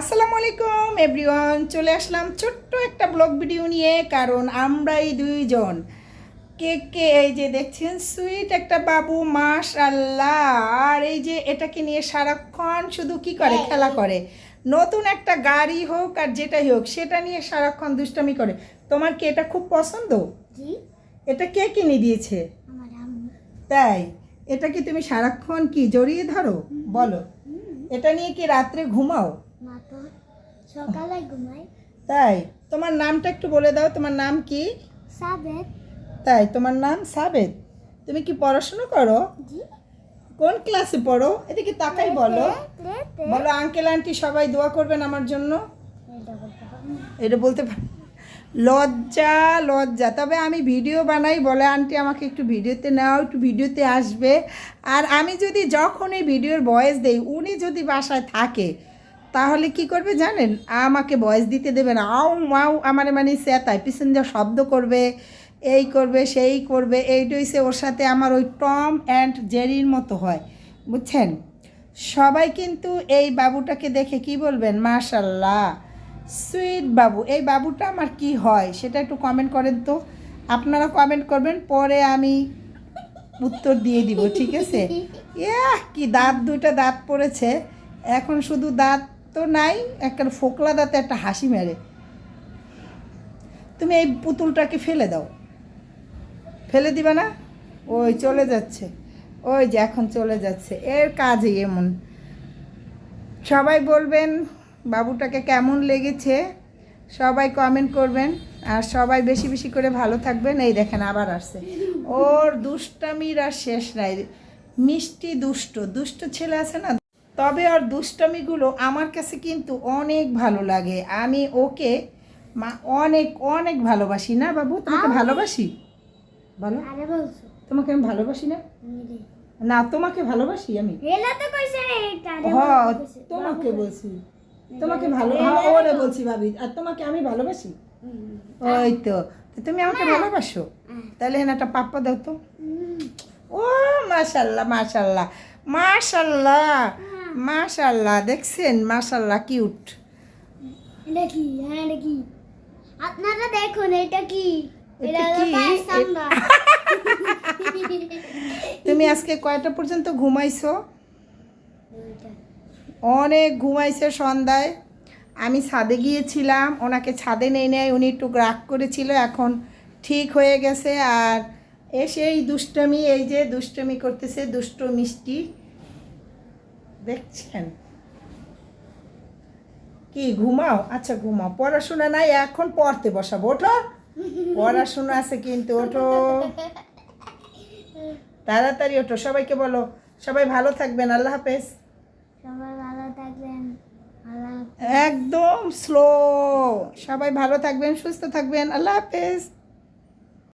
আসসালামু আলাইকুম এভরিওয়ান চলে আসলাম ছোট্ট একটা ব্লগ ভিডিও নিয়ে কারণ আমরাই দুইজন। কে কে এই যে দেখছেন সুইট একটা বাবু মাস আল্লাহ আর এই যে এটাকে নিয়ে সারাক্ষণ শুধু কি করে? খেলা করে। নতুন একটা গাড়ি হোক আর যেটাই হোক সেটা নিয়ে সারাক্ষণ দুষ্টামি করে। তোমার কি এটা খুব পছন্দ? এটা কে কিনে দিয়েছে? তাই? এটা কি তুমি সারাক্ষণ কি জড়িয়ে ধরো? বলো। এটা নিয়ে কি রাত্রে ঘুমাও? সকালে ঘুমাই তাই? তোমার নামটা একটু বলে দাও তোমার নাম কি? সাবেদ তাই তোমার নাম সাবেদ তুমি কি পড়াশোনা করো? কোন ক্লাসে পড়ো? এদিকে তাকাই বলো। বলো আঙ্কেল আন্টি সবাই দোয়া করবেন আমার জন্য? এটা বলতে পার লজ্জা লজ্জা। তবে আমি ভিডিও বানাই বলে আন্টি আমাকে একটু ভিডিওতে নাও একটু ভিডিওতে আসবে। আর আমি যদি যখন এই ভিডিওর ভয়েস দেই উনি যদি বাসায় থাকে তাহলে কি করবে জানেন? আমাকে ভয়েস দিতে দেবে না। আউ মাউ আমার মানে সেতায় পিছন যা শব্দ করবে এই করবে সেই করবে এইটাই সে ওর সাথে আমার ওই টম অ্যান্ড জেরির মতো হয়। বুঝছেন? সবাই কিন্তু এই বাবুটাকে দেখে কি বলবেন? মাশাল্লাহ সুইট বাবু। এই বাবুটা আমার কি হয় সেটা একটু কমেন্ট করেন তো। আপনারা কমেন্ট করবেন পরে আমি উত্তর দিয়ে দিব ঠিক আছে? ইয়াহ কি দাঁত দুইটা দাঁত পড়েছে। এখন শুধু দাঁত তো নাই, একটা ফোকলা দাঁতে একটা হাসি মেরে। তুমি এই পুতুলটাকে ফেলে দাও। ফেলে দিবা না? ওই চলে যাচ্ছে। ওই যে এখন চলে যাচ্ছে। এর কাজই এমন। সবাই বলবেন, বাবুটাকে কেমন লেগেছে? সবাই কমেন্ট করবেন। আর সবাই বেশি বেশি করে ভালো থাকবেন। এই দেখেন আবার আসছে। ওর দুষ্টামির আর শেষ নাই। মিষ্টি দুষ্ট। দুষ্ট ছেলে আছে না? তবে ওর দুষ্টামিগুলো আমার কাছে কিন্তু অনেক ভালো লাগে। আমি ওকে মা অনেক অনেক ভালোবাসি না বাবু? তোমাকে ভালোবাসি? বলো। তোমাকে আমি ভালোবাসি না? না তোমাকে ভালোবাসি আমি। তোমাকে বলছি। তোমাকে ভালো হ্যাঁ, ওরে বলছি ভাবি। আর তোমাকে আমি ভালোবাসি? ওই তো। তুমি আমাকে ভালোবাসো? তাহলে হ্যাঁ একটা পাপ্পা দাও তো। ও মাশাল্লাহ মাশাল্লাহ মাশাল্লাহ। মাশাল্লাহ দেখছেন? মাশাল্লাহ কিউট এটা কি? হ্যাঁ এটা কি? আপনারা দেখুন এটা কি? এটা এটা কি? তুমি আজকে কয়টা পর্যন্ত ঘুমাইছো? অনেক ঘুমাইছে সন্ধ্যায়। আমি ছাদে গিয়েছিলাম ওনাকে ছাদে নেই নেয় উনি একটু রাগ করেছিল এখন ঠিক হয়ে গেছে। আর এসে এই দুষ্টমি এই যে দুষ্টমি করতেছে দুষ্ট মিষ্টি। দেখছেন? কি ঘুমাও? আচ্ছা ঘুমাও। পড়াশোনা নাই এখন পড়তে বসাবো। ওঠো। পড়াশোনা আছে কিন্তু ওঠো। তাড়াতাড়ি ওঠো সবাইকে বলো। সবাই ভালো থাকবেন আল্লাহ হাফেজ। সবাই ভালো থাকবেন একদম স্লো। সবাই ভালো থাকবেন সুস্থ থাকবেন আল্লাহ হাফেজ।